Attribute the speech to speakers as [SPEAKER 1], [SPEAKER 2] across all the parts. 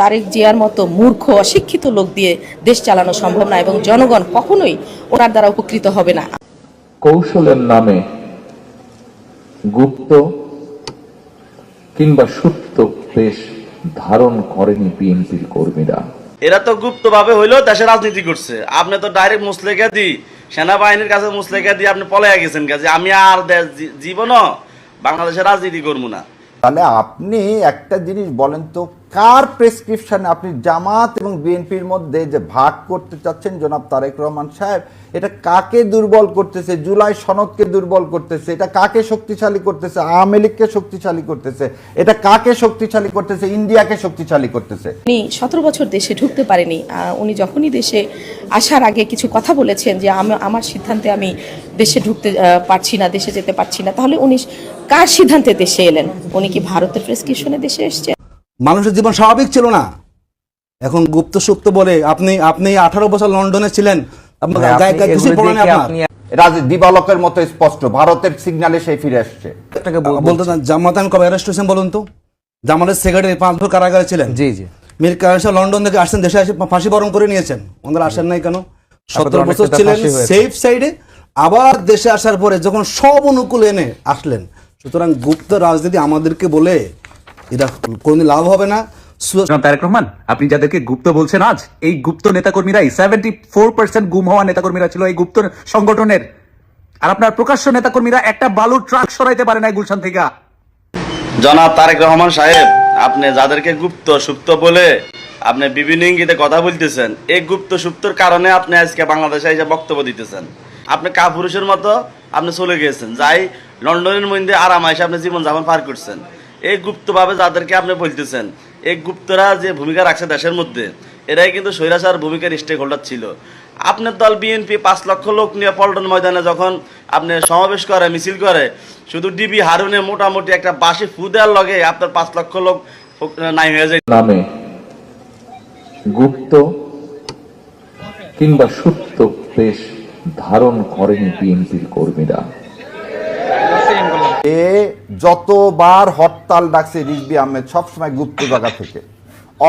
[SPEAKER 1] তারেক জিয়ার মতো মূর্খ অশিক্ষিত লোক দিয়ে দেশ চালানো সম্ভব না এবং জনগণ কখনোই ওনার দ্বারা উপকৃত হবে না।
[SPEAKER 2] কৌশলের নামে গুপ্ত কিংবা সুপ্ত বেশ ধারণ করেনি বিএনপির কর্মীরা।
[SPEAKER 3] এরা তো গুপ্ত ভাবে হইলেও দেশে রাজনীতি করছে। আপনি তো ডাইরেক্ট মুসলেখা দি সেনাবাহিনীর কাছে মুসলেখা দিয়ে আপনি পলাইয়া গেছেন কাজে আমি আর দেশ জীবনও বাংলাদেশে রাজনীতি করব না।
[SPEAKER 4] তাহলে আপনি একটা জিনিস বলেন তো, কার প্রেসক্রিপশনে আপনি জামাত এবং বিএনপির মধ্যে যে ভাগ করতে চাচ্ছেন, জনাব তারেক রহমান সাহেব? এটা কাকে দুর্বল করতেছে? জুলাই সনদকে দুর্বল করতেছে? এটা কাকে শক্তিশালী করতেছে? আওয়ামী লীগকে শক্তিশালী করতেছে? এটা কাকে শক্তিশালী করতেছে? ইন্ডিয়াকে শক্তিশালী করতেছে?
[SPEAKER 1] উনি সতেরো বছর দেশে ঢুকতে পারেনি। উনি যখনই দেশে আসার আগে কিছু কথা বলেছেন যে আমার সিদ্ধান্তে আমি দেশে ঢুকতে পারছি না দেশে যেতে পারছি না। তাহলে উনি কার সিদ্ধান্তে দেশে এলেন? উনি কি ভারতের প্রেসক্রিপশনে দেশে এসছেন?
[SPEAKER 5] মানুষের জীবন স্বাভাবিক ছিল না। এখন গুপ্ত সুপ্ত বলে আপনি আপনি আঠারো বছর লন্ডনে ছিলেন।
[SPEAKER 4] দিবালকের মতো স্পষ্ট। ভারতের সিগন্যালে সেই ফিরে আসছে
[SPEAKER 5] বলতে চান জামাতান কবে অ্যারেস্ট হয়েছেন বলুন তো? জামাতের সেক্রেটারি পাঁচ বছর কারাগারে ছিলেন।
[SPEAKER 6] জি জি।
[SPEAKER 5] মীর কায়েসা লন্ডন থেকে আসছেন দেশে এসে ফাঁসি বরণ করে নিয়েছেন। ওনারা আসেন নাই কেন? সতেরো বছর ছিলেন সেফ সাইডে আবার দেশে আসার পরে যখন সব অনুকূল এনে আসলেন সুতরাং গুপ্ত রাজনীতি আমাদেরকে বলে এটা কোনদিন লাভ হবে না।
[SPEAKER 7] তারেক রহমান আপনি যাদেরকে গুপ্ত বলছেন আজ এই গুপ্ত নেতাকর্মীরাই সেভেন্টি ফোর পার্সেন্ট গুম হওয়া নেতাকর্মীরা ছিল এই গুপ্ত সংগঠনের। আর আপনার প্রকাশ্য নেতাকর্মীরা একটা বালুর ট্রাক সরাইতে পারে না গুলশান থেকে।
[SPEAKER 3] জনাব তারেক রহমান সাহেব আপনি যাদেরকে গুপ্ত সুপ্ত বলে আপনি বিভিন্ন ইঙ্গিতে কথা বলতেছেন এই গুপ্ত সুপ্তর কারণে আপনি আজকে বাংলাদেশে এসে বক্তব্য দিতেছেন। আপনি কাপুরুষের মতো আপনি চলে গিয়েছেন। যাই, লন্ডনের মধ্যে আরাম এসে আপনি জীবনযাপন পার করছেন। এই গুপ্তভাবে যাদেরকে আপনি বলতেছেন, এই গুপ্তরা যে ভূমিকা রাখছে দেশের মধ্যে, এরাই কিন্তু স্বৈরাচার ভূমিকার স্টেক হোল্ডার ছিল। আপনার দল বিএনপি পাঁচ লক্ষ লোক নিয়ে পল্টন ময়দানে যখন আপনি সমাবেশ করে, মিছিল করে, শুধু ডিবি হারুনে মোটামুটি একটা বাসি ফু লগে আপনার পাঁচ লক্ষ লোক নাই হয়ে যায়।
[SPEAKER 2] নামে গুপ্ত কিংবা সুপ্ত বেশ ধারণ করেনি বিএনপির কর্মীরা।
[SPEAKER 4] এ যতবার হরতাল ডাকছে রিজবি আহমেদ সবসময় গুপ্ত জায়গা থেকে।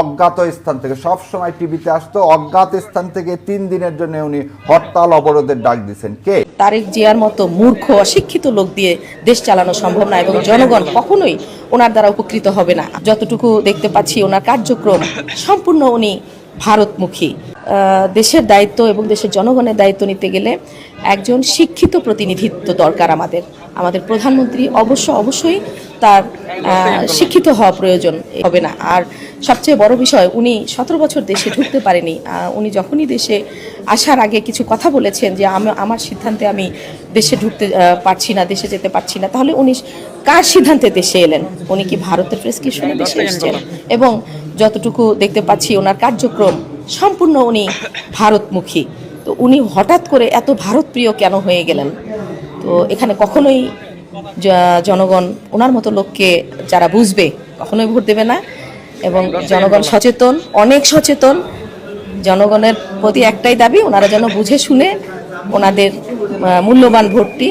[SPEAKER 4] অজ্ঞাত স্থান থেকে সবসময় টিভিতে আসতো অজ্ঞাত স্থান থেকে তিন দিনের জন্য উনি হরতাল অবরোধের ডাক দিচ্ছেন কে?
[SPEAKER 1] তারেক জিয়ার মতো মূর্খ অশিক্ষিত লোক দিয়ে দেশ চালানো সম্ভব না এবং জনগণ কখনোই ওনার দ্বারা উপকৃত হবে না। যতটুকু দেখতে পাচ্ছি ওনার কার্যক্রম সম্পূর্ণ উনি ভারতমুখী। দেশের দায়িত্ব এবং দেশের জনগণের দায়িত্ব নিতে গেলে একজন শিক্ষিত প্রতিনিধিত্ব দরকার আমাদের। আমাদের প্রধানমন্ত্রী অবশ্য অবশ্যই তার শিক্ষিত হওয়া প্রয়োজন হবে না। আর সবচেয়ে বড় বিষয় উনি সতেরো বছর দেশে ঢুকতে পারেনি। উনি যখনই দেশে আসার আগে কিছু কথা বলেছেন যে আমি আমার সিদ্ধান্তে আমি দেশে ঢুকতে পারছি না দেশে যেতে পারছি না তাহলে উনি কার সিদ্ধান্তে দেশে এলেন? উনি কি ভারতের প্রেসক্রিপশনে দেশে এসছেন এবং যতটুকু দেখতে পাচ্ছি ওনার কার্যক্রম সম্পূর্ণ উনি ভারতমুখী। তো উনি হঠাৎ করে এত ভারতপ্রিয় কেন হয়ে গেলেন? তো এখানে কখনোই জনগণ, ওনার মতো লোককে যারা বুঝবে, কখনোই ভোট দেবে না। এবং জনগণ সচেতন, অনেক সচেতন। জনগণের প্রতি একটাই দাবি, ওনারা যেন বুঝে শুনে ওনাদের মূল্যবান ভোটটি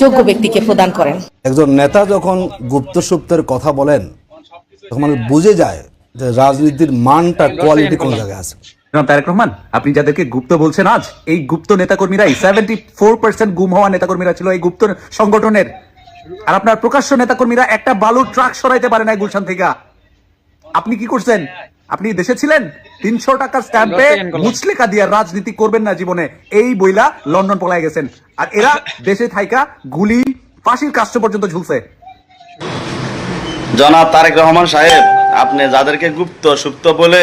[SPEAKER 1] যোগ্য ব্যক্তিকে প্রদান করেন।
[SPEAKER 5] একজন নেতা যখন গুপ্ত সুপ্তের কথা বলেন, তখন মানুষ বুঝে যায় যে রাজনীতির মানটা কোয়ালিটি কোন জায়গায় আছে।
[SPEAKER 7] জনাব তারেক রহমান আপনি যাদেরকে গুপ্ত বলছেন আজ এই গুপ্ত নেতাকর্মীরাই সেভেন্টি ফোর পার্সেন্ট গুম হওয়া নেতাকর্মীরা ছিল এই গুপ্ত সংগঠনের। আর আপনার প্রকাশ্য নেতাকর্মীরা একটা বালুর ট্রাক সরাইতে পারে না গুলশান থেকে। আপনি কি করছেন? আপনি দেশে ছিলেন? তিনশো টাকার স্ট্যাম্পে মুচলেখা দিয়ে রাজনীতি করবেন না জীবনে। এই বইলা লন্ডন পলায় গেছেন। আর এরা দেশে থাইকা গুলি ফাঁসির কাষ্ট পর্যন্ত ঝুলছে।
[SPEAKER 3] জনাব তারেক রহমান সাহেব আপনি যাদেরকে গুপ্ত সুপ্ত বলে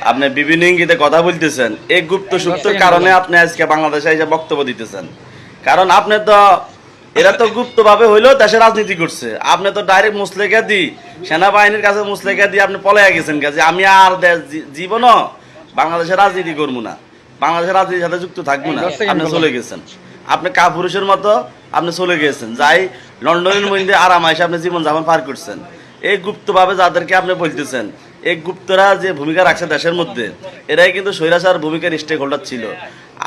[SPEAKER 3] আপনি বিভিন্ন ইঙ্গিতে কথা বলতেছেন। এই গুপ্ত সুপ্তর কারণে আপনি আজকে বাংলাদেশে এসে বক্তব্য দিতেছেন। কারণ আপনি তো এরা তো গুপ্ত ভাবে হইলেও দেশে রাজনীতি করছে। আপনি তো ডাইরেক্ট মুসলেখা দি সেনাবাহিনীর কাছে মুসলেখা দিয়ে আপনি পলাইয়া গেছেন কাজে আমি আর দেশ জী- জীবনও বাংলাদেশে রাজনীতি করব না। বাংলাদেশের রাজনীতির সাথে যুক্ত থাকব না। আপনি চলে গেছেন। আপনি কাপুরুষের মতো আপনি চলে গেছেন। যাই লন্ডনের মধ্যে আরাম এসে আপনি জীবনযাপন পার করছেন। এই গুপ্তভাবে যাদেরকে আপনি বলতেছেন এই গুপ্তরা যে ভূমিকা রাখছে দেশের মধ্যে এরাই কিন্তু স্বৈরাচার ভূমিকার স্টেক হোল্ডার ছিল।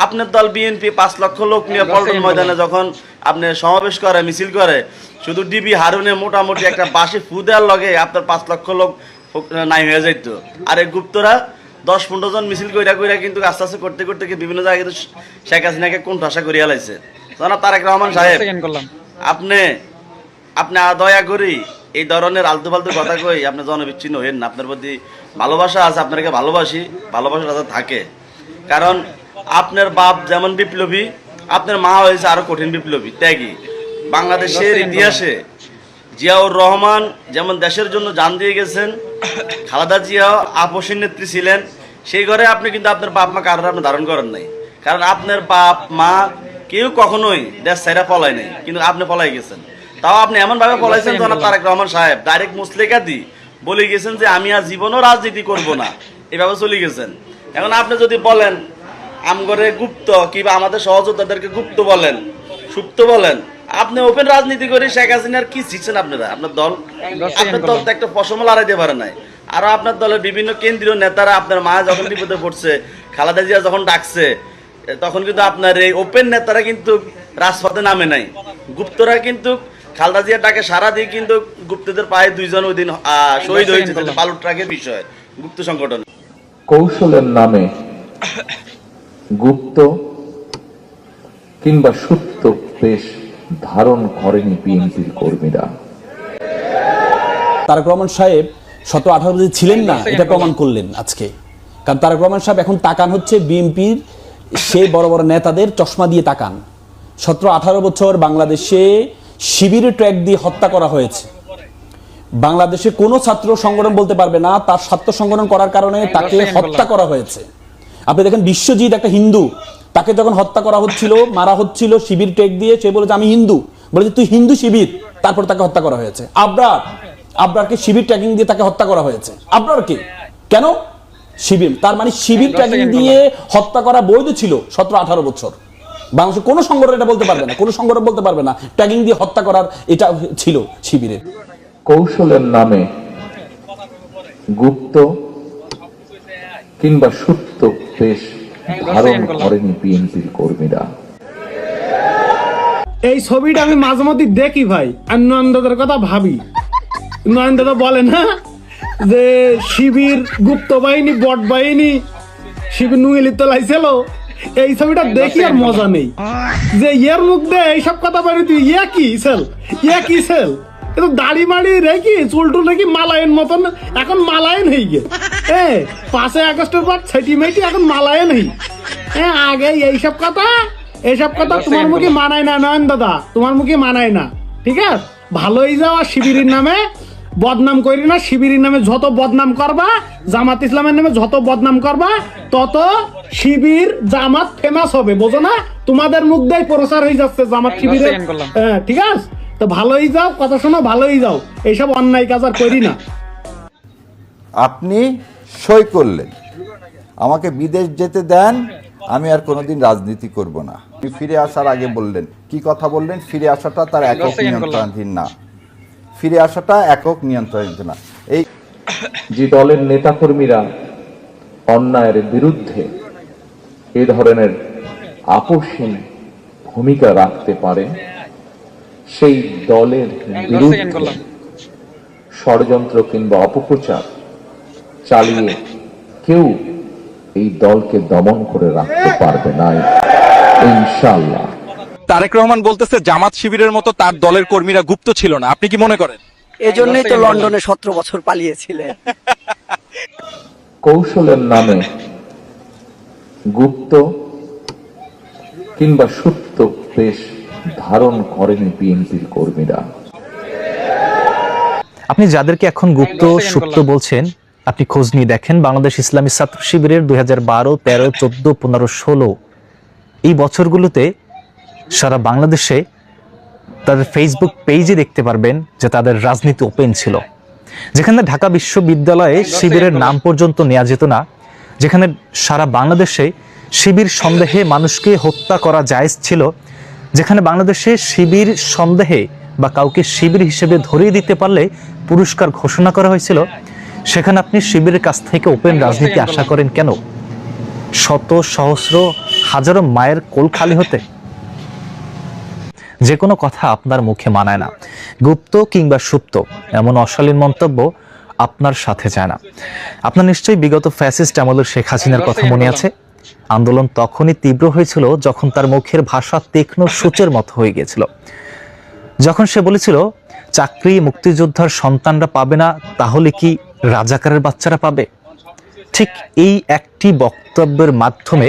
[SPEAKER 3] আপনার দল বিএনপি পাঁচ লক্ষ লোক নিয়ে পল্টন ময়দানে যখন আপনি সমাবেশ করে মিছিল করে শুধু ডিবি হারুনে মোটামুটি একটা বাসি ফু দেওয়ার লগে আপনার পাঁচ লক্ষ লোক নাই হয়ে যাইত। আর এই গুপ্তরা দশ পনেরো জন মিছিল কইরা কইরা কিন্তু আস্তে আস্তে করতে করতে বিভিন্ন জায়গায় কিন্তু শেখ হাসিনাকে কোন ভাষা করিয়া লাইছে। তারেক রহমান সাহেব আপনি আপনি দয়া করি এই ধরনের আলতু ফালতু কথা কই আপনি জনবিচ্ছিন্ন হইেন না। আপনার প্রতি ভালোবাসা আছে আপনাকে ভালোবাসি ভালোবাসা যাতে থাকে। কারণ আপনার বাপ যেমন বিপ্লবী আপনার মা হয়েছে আরও কঠিন বিপ্লবী ত্যাগী। বাংলাদেশের ইতিহাসে জিয়াউর রহমান যেমন দেশের জন্য জান দিয়ে গেছেন খালেদা জিয়াও আপসীর নেত্রী ছিলেন সেই ঘরে আপনি কিন্তু আপনার বাপ মা কারোর আপনি ধারণ করেন নাই। কারণ আপনার বাপ মা কেউ কখনোই দেশ ছাইরা পলায় নাই কিন্তু আপনি পলাই গেছেন। তাও আপনি এমন ভাবে পলাইছেন জনাব তারেক রহমান সাহেব। ডাইরেক্ট মুসলেকা দি বলে গেছেন যে আমি আর জীবনও রাজনীতি করব না। এভাবে চলে গেছেন। এখন আপনি যদি বলেন আমগরে গুপ্ত কিংবা আমাদের সহযোদ্ধাদেরকে গুপ্ত বলেন সুপ্ত বলেন আপনি ওপেন রাজনীতি করে শেখ হাসিনার কি শিখছেন আপনারা? আপনার দল? আপনার দল তো একটা পশম লড়াইতে পারে নাই। আরও আপনার দলের বিভিন্ন কেন্দ্রীয় নেতারা আপনার মা যখন বিপদে পড়ছে খালেদা জিয়া যখন ডাকছে তখন কিন্তু আপনার এই ওপেন নেতারা কিন্তু রাজপথে নামে নাই। গুপ্তরা কিন্তু খালেদা জিয়ার ডাকে সারা দিয়ে কিন্তু গুপ্তদের পায়ে দুইজন ওই দিন শহীদ হয়েছে বালুর ট্রাকের বিষয় গুপ্ত সংগঠন।
[SPEAKER 2] কৌশলের নামে গুপ্ত কিংবা সুপ্ত বেশ ধারণ করেনি বিএনপির কর্মীরা।
[SPEAKER 6] তারেক রহমান সাহেব শত আঠারো বছর ছিলেন না এটা প্রমাণ করলেন আজকে। কারণ তারেক রহমান সাহেব এখন তাকান হচ্ছে বিএনপির সেই বড় বড় নেতাদের চশমা দিয়ে তাকান। সতেরো আঠারো বছর বাংলাদেশে শিবিরের ট্র্যাক দিয়ে হত্যা করা হয়েছে। বাংলাদেশে কোনো ছাত্র সংগঠন বলতে পারবে না তার ছাত্র সংগঠন করার কারণে তাকে হত্যা করা হয়েছে। আপনি দেখেন বিশ্বজিৎ একটা হিন্দু তাকে যখন হত্যা করা হচ্ছিল মারা হচ্ছিল শিবির টেক দিয়ে সে বলেছে আমি হিন্দু। বলেছে তুই হিন্দু শিবির? তারপর তাকে হত্যা করা হয়েছে। আবরার আবরারকে শিবির ট্র্যাকিং দিয়ে তাকে হত্যা করা হয়েছে। আবরারকে কেন? শিবির তার মানে শিবির ট্র্যাকিং দিয়ে হত্যা করা বৈধ ছিল সতেরো আঠারো বছর। বাংলাদেশের কোনো সংগঠন এটা বলতে পারবে না কোনো সংগঠন বলতে পারবে না। ট্যাগিং দিয়ে হত্যা করার এটা ছিল শিবিরের।
[SPEAKER 2] কৌশলের নামে গুপ্ত কিংবা সুপ্ত বেশ ধারণ করেনি বিএনপির কর্মীরা।
[SPEAKER 8] এই ছবিটা আমি মাঝে মধ্যে দেখি ভাই আর নয়নদাদার কথা ভাবি। নয়নদাদা বলে না যে শিবির গুপ্ত বাহিনী বট বাহিনী শিবির নুয়েলি তোলাইছিল এই ছবিটা দেখি আর মজা নেই। যে ইয়ের মুখ দে এইসব কথা বলি তুই ইয়ে কি সেল? ইয়ে কি সেল? কিন্তু দাড়ি মাড়ি রেখি চুল টুল রেখি মালায়ন মতন এখন মালায়ন হয়ে গে। এ পাঁচই আগস্টের পর ছেটি মেটি এখন মালায়ন হই। হ্যাঁ আগে এইসব কথা এইসব কথা তোমার মুখে মানায় না নয়ন দাদা তোমার মুখে মানায় না ঠিক আছে? ভালোই যাওয়া শিবিরের নামে বদনাম করি না শিবিরের নামে যত বদনাম করবা জামাত ইসলামের নামে যত বদনাম করবা তত শিবির জামাত ফেমাস হবে বোঝো না? তোমাদের মুখ দিয়ে প্রচার হয়ে যাচ্ছে জামাত শিবিরের। হ্যাঁ ঠিক আছে? তো ভালোই যাও কথা শোনো ভালোই যাও। এইসব অন্যায় কাজ আর করি না।
[SPEAKER 4] আপনি সই করলেন। আমাকে বিদেশ যেতে দেন আমি আর কোনোদিন রাজনীতি করব না। ফিরে আসার আগে বললেন। কি কথা বললেন? ফিরে আসাটা তার একক নিয়ন্ত্রণাধীন না। ফিরে আসাটা একক নিয়ন্ত্রণাধীন না এই
[SPEAKER 2] যে দলের নেতাকর্মীরা অন্যায়ের বিরুদ্ধে এ ধরনের আপোষহীন ভূমিকা রাখতে পারে, সেই দলের বিরুদ্ধে ষড়যন্ত্র কিংবা অপপ্রচার চালিয়ে কেউ এই দলকে দমন করে রাখতে পারবে না। ইনশাল্লাহ
[SPEAKER 9] তারেক রহমান বলতেছে জামাত শিবিরের মতো তার দলের কর্মীরা গুপ্ত ছিল না। আপনি কি মনে করেন?
[SPEAKER 10] এজন্যই তো লন্ডনে সতেরো বছর পালিয়েছিলেন
[SPEAKER 2] কৌশলের নামে গুপ্ত কিংবা সুপ্ত বেশ ধারণ করেনি বিএনপির কর্মীরা।
[SPEAKER 11] আপনি যাদেরকে এখন গুপ্ত সুপ্ত বলছেন আপনি খোঁজ নিয়ে দেখেন বাংলাদেশ ইসলামী ছাত্র শিবিরের দুই হাজার বারো তেরো চোদ্দ পনেরো ষোলো এই বছরগুলোতে সারা বাংলাদেশে তাদের ফেসবুক পেজে দেখতে পারবেন যে তাদের রাজনীতি ওপেন ছিল। যেখানে ঢাকা বিশ্ববিদ্যালয়ে শিবিরের নাম পর্যন্ত নেওয়া যেত না যেখানে সারা বাংলাদেশে শিবির সন্দেহে মানুষকে হত্যা করা জায়েজ ছিল যেখানে বাংলাদেশে শিবির সন্দেহে বা কাউকে শিবির হিসেবে ধরিয়ে দিতে পারলে পুরস্কার ঘোষণা করা হয়েছিল। সেখানে আপনি শিবিরের কাছ থেকে ওপেন রাজনীতি আশা করেন কেন? শত সহস্র হাজারো মায়ের কোল খালি হতে। যে কোনো কথা আপনার মুখে মানায় না। গুপ্ত কিংবা সুপ্ত এমন অশালীন মন্তব্য আপনার সাথে যায় না। আপনার নিশ্চয়ই বিগত ফ্যাসিস্ট আমলের শেখ হাসিনার কথা মনে আছে? আন্দোলন তখনই তীব্র হয়েছিল যখন তার মুখের ভাষা তীক্ষ্ণ সূচের মতো হয়ে গিয়েছিল। যখন সে বলেছিল চাকরি মুক্তিযোদ্ধার সন্তানরা পাবে না তাহলে কি রাজাকারের বাচ্চারা পাবে? ঠিক এই একটি বক্তব্যের মাধ্যমে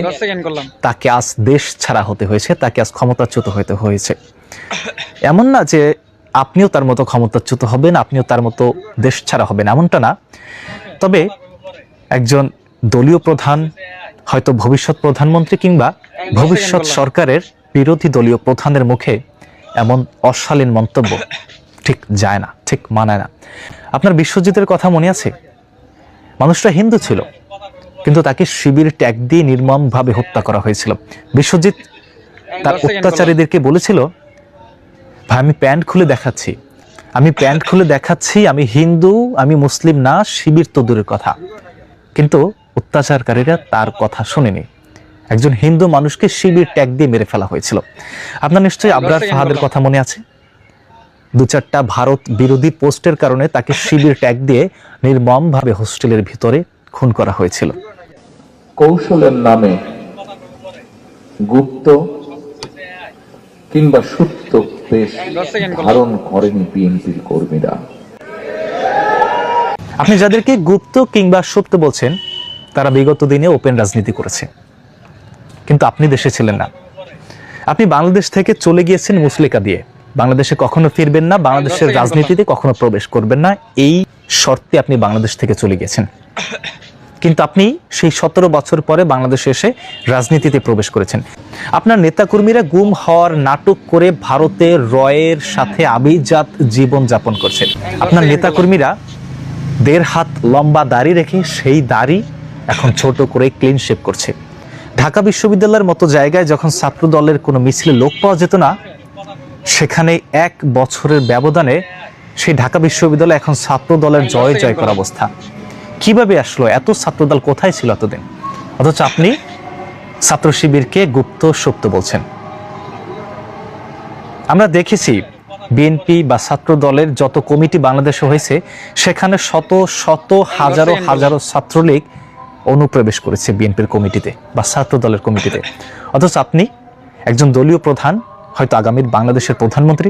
[SPEAKER 11] তাকে আজ দেশ ছাড়া হতে হয়েছে তাকে আজ ক্ষমতাচ্যুত হতে হয়েছে। এমন না যে আপনিও তার মতো ক্ষমতাচ্যুত হবেন আপনিও তার মতো দেশ ছাড়া হবেন এমনটা না। তবে একজন দলীয় প্রধান হয়তো ভবিষ্যৎ প্রধানমন্ত্রী কিংবা ভবিষ্যৎ সরকারের বিরোধী দলীয় প্রধানের মুখে এমন অশালীন মন্তব্য ঠিক যায় না ঠিক মানায় না। আপনার বিশ্বজিতের কথা মনে আছে? মানুষটা হিন্দু ছিল কিন্তু তাকে শিবির ট্যাগ দিয়ে নির্মমভাবে হত্যা করা হয়েছিল। বিশ্বজিৎ তার অত্যাচারীদেরকে বলেছিল ভাই আমি প্যান্ট খুলে দেখাচ্ছি। আমি প্যান্ট খুলে দেখাচ্ছি আমি হিন্দু আমি মুসলিম না শিবির তো দূরের কথা। কিন্তু অত্যাচারকারীরা তার কথা শুনেনি। একজন হিন্দু মানুষকে শিবির ট্যাগ দিয়ে মেরে ফেলা হয়েছিল। আপনার নিশ্চয়ই আবরার ফাহাদের কথা মনে আছে? দু চারটা ভারত বিরোধী পোস্টের কারণে তাকে শিবির ট্যাগ দিয়ে নির্মমভাবে হোস্টেলের ভিতরে খুন করা হয়েছিল।
[SPEAKER 2] কৌশলের নামে গুপ্ত কিংবা সুপ্ত বেশ ধারণ করেনি বিএনপির কর্মীরা।
[SPEAKER 11] আপনি যাদেরকে গুপ্ত কিংবা সুপ্ত বলছেন তারা বিগত দিনে ওপেন রাজনীতি করেছে। কিন্তু আপনি দেশে ছিলেন না। আপনি বাংলাদেশ থেকে চলে গিয়েছেন মুসলিকা দিয়ে। বাংলাদেশে কখনো ফিরবেন না বাংলাদেশের রাজনীতিতে কখনো প্রবেশ করবেন না। এই শর্তে আপনি বাংলাদেশ থেকে চলে গেছেন কিন্তু আপনি সেই সতেরো বছর পরে বাংলাদেশে এসে রাজনীতিতে প্রবেশ করেছেন। আপনার নেতাকর্মীরা গুম হওয়ার নাটক করে ভারতে রয়ের সাথে আবিজাত জীবন যাপন করছেন। আপনার নেতাকর্মীরা দেড় হাত লম্বা দাড়ি রেখে সেই দাড়ি এখন ছোট করে ক্লিন শেপ করছে। ঢাকা বিশ্ববিদ্যালয়ের মতো জায়গায় যখন ছাত্র দলের কোনো মিছিলে লোক পাওয়া যেত না, সেখানে এক বছরের ব্যবধানে সেই ঢাকা বিশ্ববিদ্যালয় এখন ছাত্র দলের জয় জয় করা অবস্থা। কীভাবে আসলো? এত ছাত্রদল কোথায় ছিল এতদিন? অথচ আপনি ছাত্র শিবিরকে গুপ্ত সুপ্ত বলছেন। আমরা দেখেছি বিএনপি বা ছাত্র দলের যত কমিটি বাংলাদেশে হয়েছে সেখানে শত শত হাজারো হাজারো ছাত্রলীগ অনুপ্রবেশ করেছে বিএনপির কমিটিতে বা ছাত্র দলের কমিটিতে। অথচ আপনি একজন দলীয় প্রধান হয়তো আগামীর বাংলাদেশের প্রধানমন্ত্রী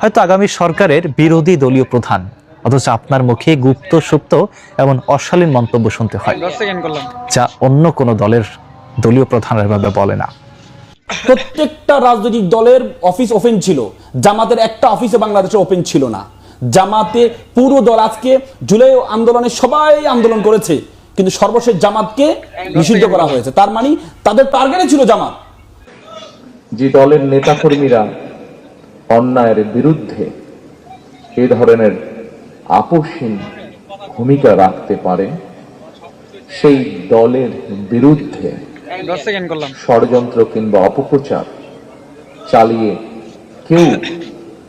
[SPEAKER 11] হয়তো আগামী সরকারের বিরোধী দলীয় প্রধান অথচ আপনার মুখে গুপ্ত সুপ্ত এবং অশালীন মন্তব্য শুনতে হয়। যা অন্য কোনো দলের দলীয় প্রধানের ভাবে বলে না।
[SPEAKER 6] প্রত্যেকটা রাজনৈতিক দলের অফিস ওপেন ছিল। জামাতের একটা অফিসে বাংলাদেশে ওপেন ছিল না। জামাতে পুরো দল আজকে জুলাই আন্দোলনে সবাই আন্দোলন করেছে। কিন্তু সর্বশেষ জামাতকে নিষিদ্ধ করা হয়েছে। তার মানে তাদের টার্গেটে ছিল জামাত।
[SPEAKER 2] যে দলের নেতাকর্মীরা অন্যায়ের বিরুদ্ধে এ ধরনের আপোষহীন ভূমিকা রাখতে পারে সেই দলের বিরুদ্ধে ষড়যন্ত্র কিংবা অপপ্রচার চালিয়ে কেউ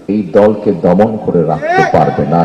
[SPEAKER 2] এই দলকে দমন করে রাখতে পারবে না।